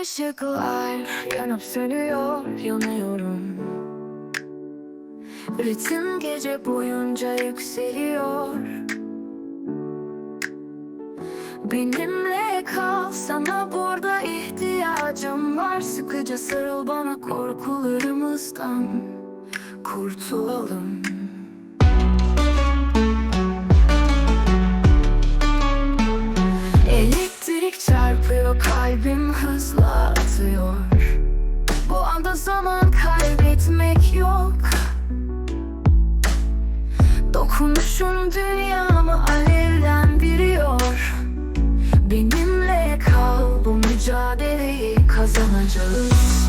ışıklar yanıp sönüyor yanıyorum. Ritim gece boyunca yükseliyor. Benimle kal sana burada ihtiyacım var. Sıkıca sarıl bana korkularımızdan Kurtulalım Bu anda zaman kaybetmek yok. Dokunuşun dünyamı alevlendiriyor Benimle kal bu mücadeleyi kazanacağız.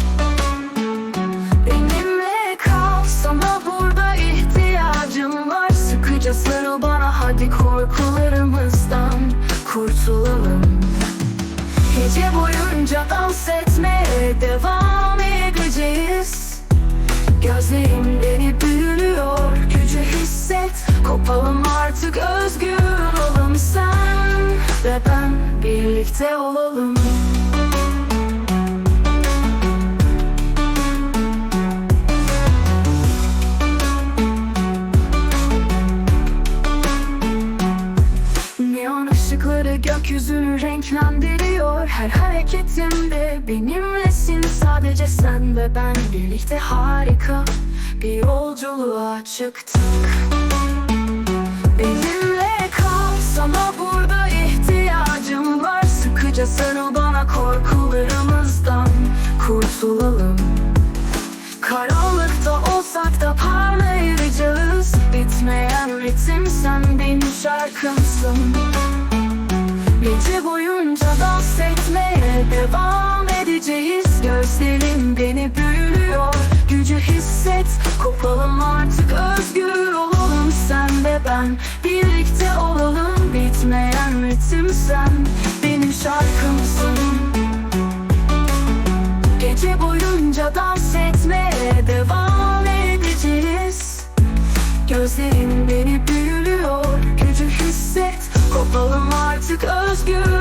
Benimle kal sana burada ihtiyacım var. Sıkıca sarıl bana hadi korkularımızdan kurtulalım. Gece boyunca Gözlerim beni büyülüyor Gücü hisset. Kopalım artık özgür olalım Sen ve ben birlikte olalım gökyüzünü renklendiriyor Her hareketimde benimlesin. Sadece sen ve ben Birlikte harika bir yolculuğa çıktık Gözlerim beni büyülüyor Gücü hisset Kopalım artık özgür olalım Sen ve ben. Birlikte olalım Bitmeyen ritim sen. Benim şarkımsın Gece boyunca dans etmeye devam edeceğiz. Gözlerin beni büyülüyor Gücü hisset Kopalım artık özgür